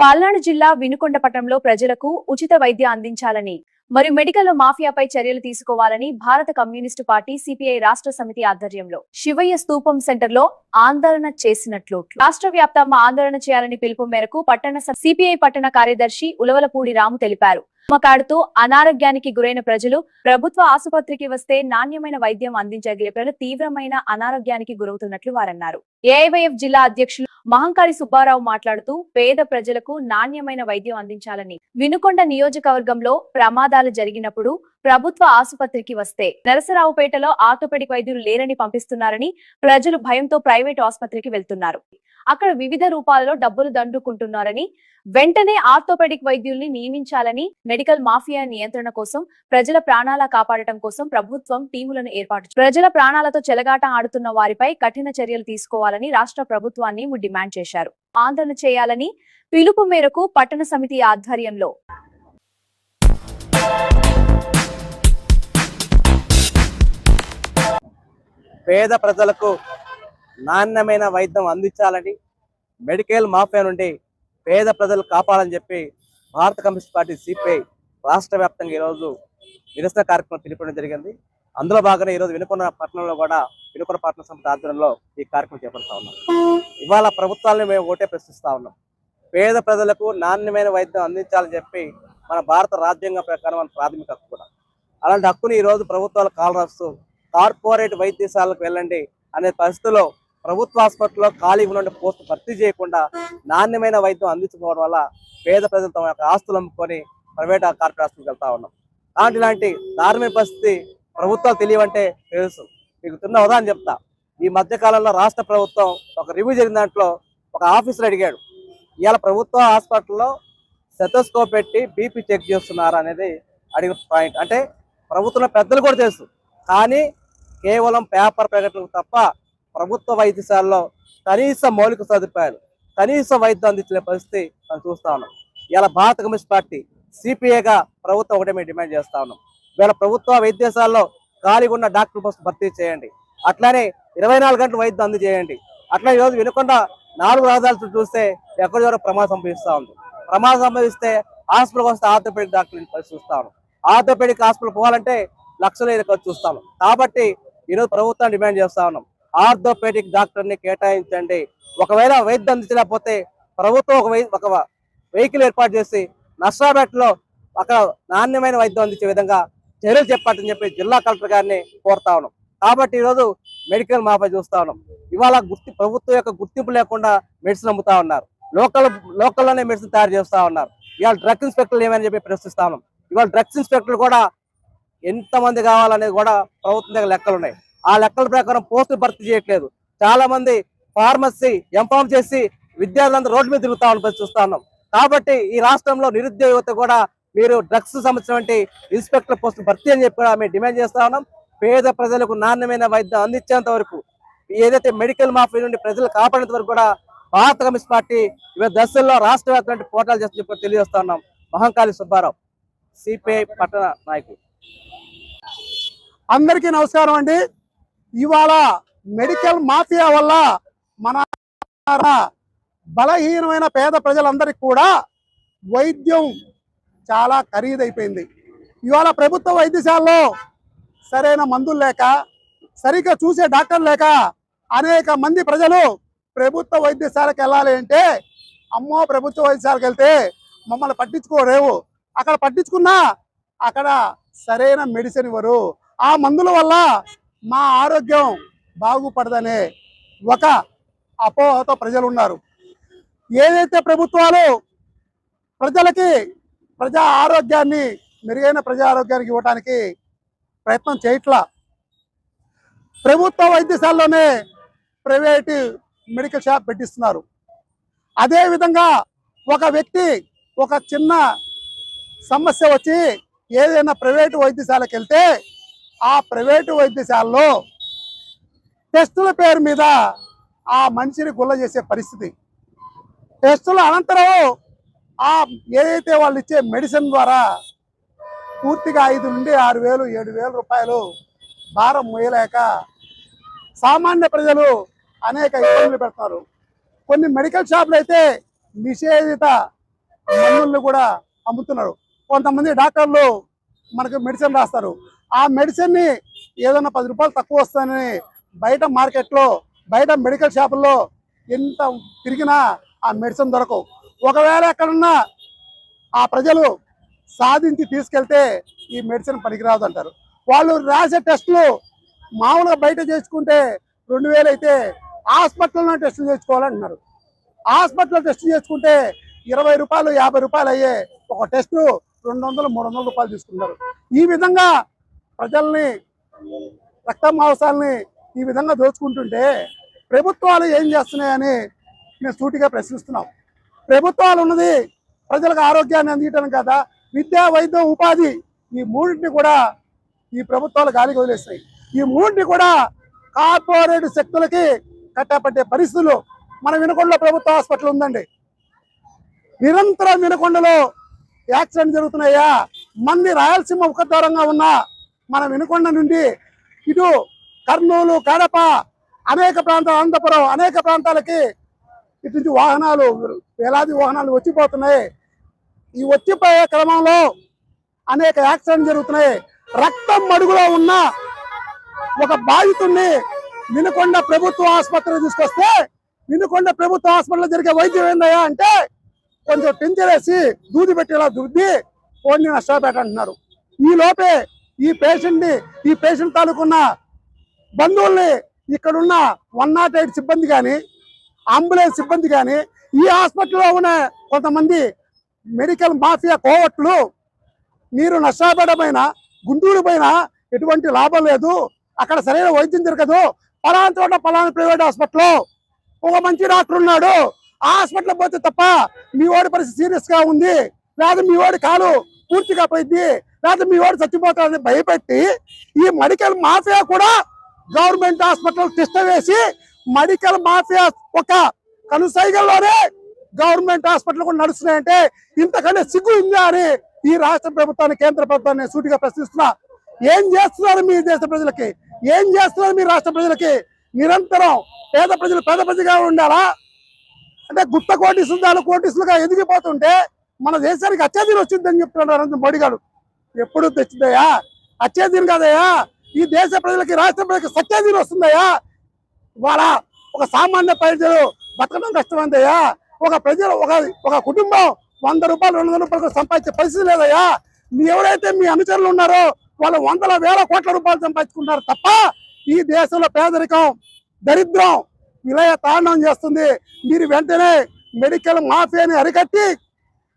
పల్నాడు జిల్లా వినుకొండపట్నంలో ప్రజలకు ఉచిత వైద్య అందించాలని మరియు మెడికల్ మాఫియాపై చర్యలు తీసుకోవాలని భారత కమ్యూనిస్టు పార్టీ సిపిఐ రాష్ట్ర సమితి ఆధ్వర్యంలో శివయ్య స్తూపం సెంటర్లో ఆందోళన చేసినట్లు రాష్ట్ర వ్యాప్తంగా ఆందోళన చేయాలని పిలుపు మేరకు పట్టణ సిపిఐ పట్టణ కార్యదర్శి ఉలవలపూడి రాము తెలిపారు. మాట్లాడుతూ అనారోగ్యానికి గురైన ప్రజలు ప్రభుత్వ ఆసుపత్రికి వస్తే నాణ్యమైన వైద్యం అందించగలిగే ప్రజలు తీవ్రమైన అనారోగ్యానికి గురవుతున్నట్లు వారన్నారు. ఏఐవైఎఫ్ జిల్లా అధ్యక్షులు మహంకాళి సుబ్బారావు మాట్లాడుతూ పేద ప్రజలకు నాణ్యమైన వైద్యం అందించాలని వినుకొండ నియోజకవర్గంలో ప్రమాదాలు జరిగినప్పుడు ప్రభుత్వ ఆసుపత్రికి వస్తే నరసరావుపేటలో ఆర్థోపెడిక్ వైద్యులు లేరని పంపిస్తున్నారని ప్రజలు భయంతో ప్రైవేట్ ఆసుపత్రికి వెళ్తున్నారు. అక్కడ వివిధ రూపాలలో డబ్బులు దండుకుంటున్నారని వెంటనే ఆర్థోపెడిక్ వైద్యుల్ని నియమించాలని మెడికల్ మాఫియా నియంత్రణ కోసం ప్రజల ప్రాణాల కాపాడటం కోసం ప్రభుత్వం టీములను ఏర్పాటు ప్రజల ప్రాణాలతో చెలగాట ఆడుతున్న వారిపై కఠిన చర్యలు తీసుకోవాలని రాష్ట్ర ప్రభుత్వాన్ని డిమాండ్ చేశారు. ఆందోళన చేయాలని పిలుపు మేరకు పట్టణ సమితి ఆధ్వర్యంలో పేద ప్రజలకు నాణ్యమైన వైద్యం అందించాలని మెడికల్ మాఫియా నుండి పేద ప్రజలు కాపాడాలని చెప్పి భారత కమ్యూనిస్ట్ పార్టీ సిపిఐ రాష్ట్ర వ్యాప్తంగా ఈరోజు నిరసన కార్యక్రమం పిలుపడం జరిగింది. అందులో భాగంగా ఈరోజు వినుకొండ పట్టణంలో కూడా వినుకొండ పట్టణ సంస్థ ఆధ్వర్యంలో ఈ కార్యక్రమం చేపడతా ఉన్నాం. ఇవాళ ప్రభుత్వాలను మేము ఓటే ప్రశ్నిస్తా ఉన్నాం. పేద ప్రజలకు నాణ్యమైన వైద్యం అందించాలని చెప్పి మన భారత రాజ్యాంగం ప్రకారం మన ప్రాథమిక హక్కు కూడా. అలాంటి హక్కుని ఈరోజు ప్రభుత్వాలు కాలరాస్తూ కార్పొరేట్ వైద్యశాలకు వెళ్ళండి అనే పరిస్థితిలో ప్రభుత్వ హాస్పిటల్లో ఖాళీ ఉన్న పోస్టు భర్తీ చేయకుండా నాణ్యమైన వైద్యం అందించుకోవడం వల్ల పేద ప్రజలు తమ యొక్క ఆస్తులు అమ్ముకొని ప్రైవేట్ కార్పొరేట్ హాస్పిటల్కి వెళ్తా ఉన్నాం. అలాంటి ఇలాంటి దారుణమైన పరిస్థితి ప్రభుత్వాలు తెలియవంటే తెలుసు. మీకు తిన్న ఉదాహరణ చెప్తా. ఈ మధ్య కాలంలో రాష్ట్ర ప్రభుత్వం ఒక రివ్యూ జరిగిన దాంట్లో ఒక ఆఫీసర్ అడిగాడు ఇవాళ ప్రభుత్వ హాస్పిటల్లో సెటోస్కోప్ పెట్టి బీపీ చెక్ చేస్తున్నారు? అనేది అడిగిన పాయింట్. అంటే ప్రభుత్వంలో పెద్దలు కూడా తెలుసు. కానీ కేవలం పేపర్ ప్రకటనలు తప్ప ప్రభుత్వ వైద్యశాలలో కనీస మౌలిక సదుపాయాలు కనీస వైద్యం అందించిన పరిస్థితి మనం చూస్తా ఉన్నాం. ఇలా భారత కమ్యూనిస్ట్ పార్టీ సిపిఐగా ప్రభుత్వం ఒకటే మేము డిమాండ్ చేస్తా ఉన్నాం. ఇవాళ ప్రభుత్వ వైద్యశాలలో ఖాళీగా ఉన్న డాక్టర్ పోస్ట్ భర్తీ చేయండి. అట్లానే ఇరవై నాలుగు గంటలు వైద్యం అందజేయండి అట్లా ఈరోజు వినకుండా నాలుగు రహదారులు చూస్తే ఎక్కడి వరకు ప్రమాదం సంభవిస్తూ ఉంది. ప్రమాదం సంభవిస్తే హాస్పిటల్కి వస్తే ఆర్థోపెడిక్ డాక్టర్ని పరిశీలిస్తాను ఆర్థోపెడిక్ హాస్పిటల్ పోవాలంటే లక్షల ఖర్చు చూస్తాను కాబట్టి ఈరోజు ప్రభుత్వం డిమాండ్ చేస్తా ఉన్నాం. ఆర్థోపేటిక్ డాక్టర్ని కేటాయించండి. ఒకవేళ వైద్యం అందించలేకపోతే ప్రభుత్వం ఒక వై- ఒక వెహికల్ ఏర్పాటు చేసి నష్టాబెట్లో అక్కడ నాణ్యమైన వైద్యం అందించే విధంగా చర్యలు చెప్పాలని చెప్పి జిల్లా కలెక్టర్ గారిని కోరుతా ఉన్నాం. కాబట్టి ఈరోజు మెడికల్ మాపై చూస్తా ఉన్నాం. ఇవాళ గుర్తి ప్రభుత్వం యొక్క గుర్తింపు లేకుండా మెడిసిన్ అమ్ముతా ఉన్నారు. లోకల్ లోకల్లోనే మెడిసిన్ తయారు చేస్తా ఉన్నారు. ఇవాళ డ్రగ్ ఇన్స్పెక్టర్లు ఏమని చెప్పి ప్రశ్నిస్తా ఉన్నాం. ఇవాళ డ్రగ్స్ ఇన్స్పెక్టర్లు కూడా ఎంతమంది కావాలనేది కూడా ప్రభుత్వం దగ్గర లెక్కలు ఉన్నాయి ఆ లెక్కల ప్రకారం పోస్టులు భర్తీ చేయట్లేదు. చాలా మంది ఫార్మసీ ఎంఫామ్ చేసి విద్యార్థులందరూ రోడ్డు మీద తిరుగుతా ఉన్న చూస్తా ఉన్నాం. కాబట్టి ఈ రాష్ట్రంలో నిరుద్యోగ యువత కూడా మీరు డ్రగ్స్ సంబంధించిన వంటి ఇన్స్పెక్టర్ పోస్టులు భర్తీ అని చెప్పి కూడా మేము డిమాండ్ చేస్తా ఉన్నాం. పేద ప్రజలకు నాణ్యమైన వైద్యం అందించేంత వరకు ఏదైతే మెడికల్ మాఫీ నుండి ప్రజలు కాపాడేంత వరకు కూడా భారత కమ్యూనిస్ట్ పార్టీ వివిధ దశల్లో రాష్ట్ర వ్యాప్తంగా పోరాటాలు చేస్తూ చెప్పి తెలియజేస్తా ఉన్నాం. మహంకాళి సుబ్బారావు సిపిఐ పట్టణ నాయకుడు. అందరికీ నమస్కారం అండి. ఇవాళ మెడికల్ మాఫియా వల్ల మన బలహీనమైన పేద ప్రజలందరికీ కూడా వైద్యం చాలా ఖరీదైపోయింది. ఇవాళ ప్రభుత్వ వైద్యశాలలో సరైన మందులు లేక సరిగ్గా చూసే డాక్టర్ లేక అనేక మంది ప్రజలు ప్రభుత్వ వైద్యశాలకు వెళ్ళాలి అంటే అమ్మో ప్రభుత్వ వైద్యశాలకు వెళ్తే మమ్మల్ని పట్టించుకోరేవు. అక్కడ పట్టించుకున్నా అక్కడ సరైన మెడిసిన్ ఇవ్వరు. ఆ మందుల వల్ల మా ఆరోగ్యం బాగుపడదనే ఒక అపోహతో ప్రజలు ఉన్నారు ఏదైతే ప్రభుత్వాలు ప్రజలకి ప్రజా ఆరోగ్యాన్ని మెరుగైన ప్రజా ఆరోగ్యానికి ఇవ్వడానికి ప్రయత్నం చేయట్లా ప్రభుత్వ వైద్యశాలలోనే ప్రైవేటు మెడికల్ షాప్ పెట్టిస్తున్నారు. అదేవిధంగా ఒక వ్యక్తి ఒక చిన్న సమస్య వచ్చి ఏదైనా ప్రైవేటు వైద్యశాలకు వెళ్తే ఆ ప్రైవేటు వైద్యశాలలో టెస్టుల పేరు మీద ఆ మనిషిని గుల్ల చేసే పరిస్థితి. టెస్టుల అనంతరం ఆ ఏదైతే వాళ్ళు ఇచ్చే మెడిసిన్ ద్వారా పూర్తిగా ఐదు నుండి ఆరు వేలు ఏడు వేల రూపాయలు భారం మోయలేక సామాన్య ప్రజలు అనేక ఇబ్బందులు పెడతారు కొన్ని మెడికల్ షాపులు అయితే నిషేధిత మందులను కూడా అమ్ముతున్నారు. కొంతమంది డాక్టర్లు మనకు మెడిసిన్ రాస్తారు. ఆ మెడిసిన్ని ఏదైనా పది రూపాయలు తక్కువ వస్తుందని బయట మార్కెట్లో బయట మెడికల్ షాపుల్లో ఎంత తిరిగినా ఆ మెడిసిన్ దొరకవు. ఒకవేళ ఎక్కడున్నా ఆ ప్రజలు సాధించి తీసుకెళ్తే ఈ మెడిసిన్ పనికిరాదు అంటారు. వాళ్ళు రాసే టెస్టులు మామూలుగా బయట చేసుకుంటే రెండు వేలు అయితే హాస్పిటల్లో టెస్టులు చేసుకోవాలంటున్నారు. హాస్పిటల్లో టెస్ట్ చేసుకుంటే ఇరవై రూపాయలు యాభై రూపాయలు అయ్యే ఒక టెస్ట్ రెండు వందలు మూడు వందల రూపాయలు తీసుకుంటారు. ఈ విధంగా ప్రజల్ని రక్త మాంసాలని ఈ విధంగా దోచుకుంటుంటే ప్రభుత్వాలు ఏం చేస్తున్నాయని మేము సూటిగా ప్రశ్నిస్తున్నాం. ప్రభుత్వాలు ఉన్నది ప్రజలకు ఆరోగ్యాన్ని అందించడం కదా? విద్యా వైద్యం ఉపాధి ఈ మూడింటిని కూడా ఈ ప్రభుత్వాలు గాలికి వదిలేస్తాయి ఈ మూడింటిని కూడా కార్పొరేట్ శక్తులకి కట్టపట్టే పరిస్థితులు మన వినకొండలో ప్రభుత్వ హాస్పిటల్ ఉందండి. నిరంతరం వినకొండలో యాక్సిడెంట్ జరుగుతున్నాయా? మంది రాయలసీమ ముఖద్వారంగా ఉన్న మన వినకొండ నుండి ఇటు కర్నూలు కడప అనేక ప్రాంతాలు అనంతపురం అనేక ప్రాంతాలకి ఇటు నుంచి వాహనాలు వేలాది వాహనాలు వచ్చిపోతున్నాయి. ఈ వచ్చిపోయే క్రమంలో అనేక యాక్సిడెంట్ జరుగుతున్నాయి. రక్తం మడుగులో ఉన్న ఒక బాధితుడిని వినుకొండ ప్రభుత్వ ఆసుపత్రి తీసుకొస్తే వినుకొండ ప్రభుత్వ హాస్పిటల్లో జరిగే వైద్యం ఏందయ్యా అంటే కొంచెం టెంచరేసి దూది పెట్టేలా దుద్ది ఫోన్ నష్టపేట అంటున్నారు. ఈ లోపే ఈ పేషెంట్ని ఈ పేషెంట్ తాలూకున్న బంధువుల్ని ఇక్కడున్న వన్ నాట్ ఎయిట్ సిబ్బంది కానీ అంబులెన్స్ సిబ్బంది కానీ ఈ హాస్పిటల్లో ఉన్న కొంతమంది మెడికల్ మాఫియా కోవట్లు మీరు నష్టపేట పైన గుంటూరు పైన ఎటువంటి లాభం లేదు. అక్కడ సరైన వైద్యం జరగదు పలానా చోట పలానా ప్రైవేట్ హాస్పిటల్ ఒక మంచి డాక్టర్ ఉన్నాడు. ఆ హాస్పిటల్ పోతే తప్ప మీ వాడి పరిస్థితి సీరియస్గా ఉంది. లేదా మీ వాడి కాలు పూర్తిగా పోయింది. లేకపోతే మీ వాడు చచ్చిపోతాడని భయపెట్టి ఈ మెడికల్ మాఫియా కూడా గవర్నమెంట్ హాస్పిటల్ తిష్ట వేసి మెడికల్ మాఫియా ఒక కనుసైగల్లోనే గవర్నమెంట్ హాస్పిటల్ కూడా నడుస్తున్నాయంటే ఇంతకంటే సిగ్గు ఉందా అని ఈ రాష్ట్ర ప్రభుత్వాన్ని కేంద్ర ప్రభుత్వాన్ని సూటిగా ప్రశ్నిస్తున్నా. ఏం చేస్తున్నారు మీ దేశ ప్రజలకి? ఏం చేస్తున్నారు మీ రాష్ట్ర ప్రజలకి? నిరంతరం పేద ప్రజలు పేద ప్రజగా ఉండాలా? అంటే గుప్త కోటీసులు సుందాలు కోటీసులుగా ఎదిగిపోతుంటే మన దేశానికి అత్యాధీనం వచ్చిందని చెప్తున్నాడు నరేంద్ర మోడీ గారు. ఎప్పుడు తెచ్చిందయ్యా? అత్యాధీనం కాదయ్యా. ఈ దేశ ప్రజలకి రాష్ట్ర ప్రజలకి సత్యాధీనం వస్తుందయ్యా. వాళ్ళ ఒక సామాన్య ప్రజలు బతకడం కష్టమైందయ్యా ఒక ప్రజలు ఒక ఒక కుటుంబం వంద రూపాయలు రెండు వందల రూపాయలు సంపాదించే పరిస్థితి లేదయ్యా. మీ ఎవరైతే మీ అనుచరులు ఉన్నారో వాళ్ళు వందల వేల కోట్ల రూపాయలు సంపాదించుకుంటారు తప్ప ఈ దేశంలో పేదరికం దరిద్రం విలయ తాండవం చేస్తుంది. మీరు వెంటనే మెడికల్ మాఫియాని అరికట్టి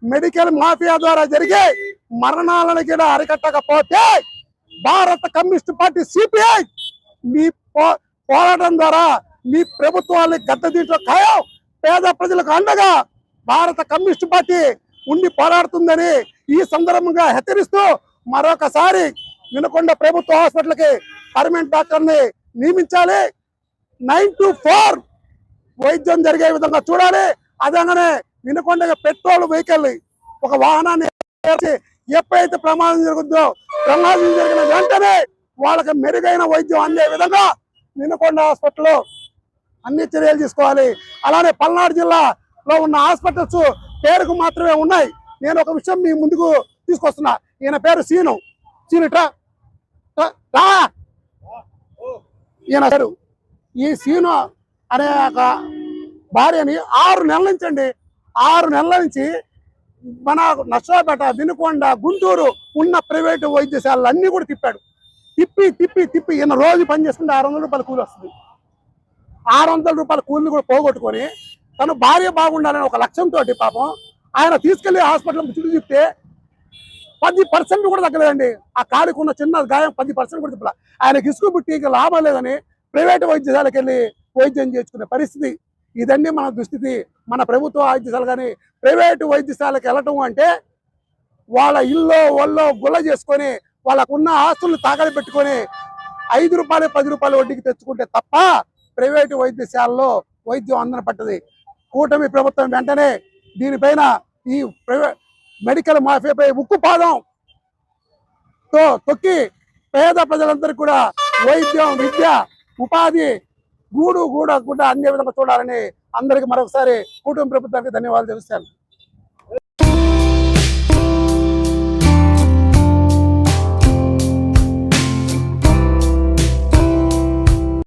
మెడికల్ మాఫియా ద్వారా జరిగే మరణాలను కూడా అరికట్టకపోతే భారత కమ్యూనిస్ట్ పార్టీ సిపిఐ మీ పో- పోరాటం ద్వారా మీ ప్రభుత్వాన్ని గద్దెదింట్లో ఖాయం. పేద ప్రజలకు అండగా భారత కమ్యూనిస్ట్ పార్టీ ఉండి పోరాడుతుందని ఈ సందర్భంగా హెచ్చరిస్తూ మరొకసారి వినకొండ ప్రభుత్వ హాస్పిటల్కి పర్మనెంట్ డాక్టర్ని నియమించాలి. నైన్ టు ఫోర్ వైద్యం జరిగే విధంగా చూడాలి. అదనగానే వినకొండగా పెట్రోల్ వెహికల్ ఒక వాహనాన్ని ఎప్పుడైతే ప్రమాదం జరుగుతుందో ప్రమాదం జరిగిన వెంటనే వాళ్ళకి మెరుగైన వైద్యం అందే విధంగా నిన్నకొండ హాస్పిటల్లో అన్ని చర్యలు తీసుకోవాలి. అలానే పల్నాడు జిల్లాలో ఉన్న హాస్పిటల్స్ పేరుకు మాత్రమే ఉన్నాయి. నేను ఒక విషయం మీ ముందుకు తీసుకొస్తున్నా. ఈయన పేరు సీను. సీను ట్రా ఈయన పేరు ఈ సీను అనే ఒక భార్యని ఆరు నెలల నుంచి అండి ఆరు నెలల నుంచి మన నష్టపేట వినుకొండ గుంటూరు ఉన్న ప్రైవేటు వైద్యశాలలు అన్నీ కూడా తిప్పాడు. తిప్పి తిప్పి తిప్పి ఈయన రోజు పనిచేస్తుంటే ఆరు వందల రూపాయల కూలి వస్తుంది. ఆరు వందల రూపాయల కూలిని కూడా పోగొట్టుకొని తను భార్య బాగుండాలని ఒక లక్ష్యంతో పాపం ఆయన తీసుకెళ్ళి హాస్పిటల్ చుట్టూ చెప్తే పది పర్సెంట్ కూడా తగ్గలేదండి. ఆ కాడికి ఉన్న చిన్న గాయం పది పర్సెంట్ కూడా తిప్పలే. ఆయనకి ఇసుకు పుట్టి ఇంకా లాభం లేదని ప్రైవేట్ వైద్యశాలకు వెళ్ళి వైద్యం చేసుకునే పరిస్థితి. ఇదండి మన దుస్థితి. మన ప్రభుత్వ వైద్యశాల కానీ ప్రైవేటు వైద్యశాలకు వెళ్ళటం అంటే వాళ్ళ ఇల్లు ఒళ్ళో గుల్ల చేసుకొని వాళ్ళకున్న ఆస్తులు తాకడి పెట్టుకొని ఐదు రూపాయలు పది రూపాయలు వడ్డీకి తెచ్చుకుంటే తప్ప ప్రైవేటు వైద్యశాలలో వైద్యం అందన పట్టది. కూటమి ప్రభుత్వం వెంటనే దీనిపైన ఈ మెడికల్ మాఫియాపై ఉక్కు పాదం తో తొక్కి పేద ప్రజలందరికీ కూడా వైద్యం విద్య ఉపాధి గూడు గూడ కూడా అందే విధంగా చూడాలని అందరికి మరొకసారి కూటమి ప్రభుత్వానికి ధన్యవాదాలు తెలుస్తాను.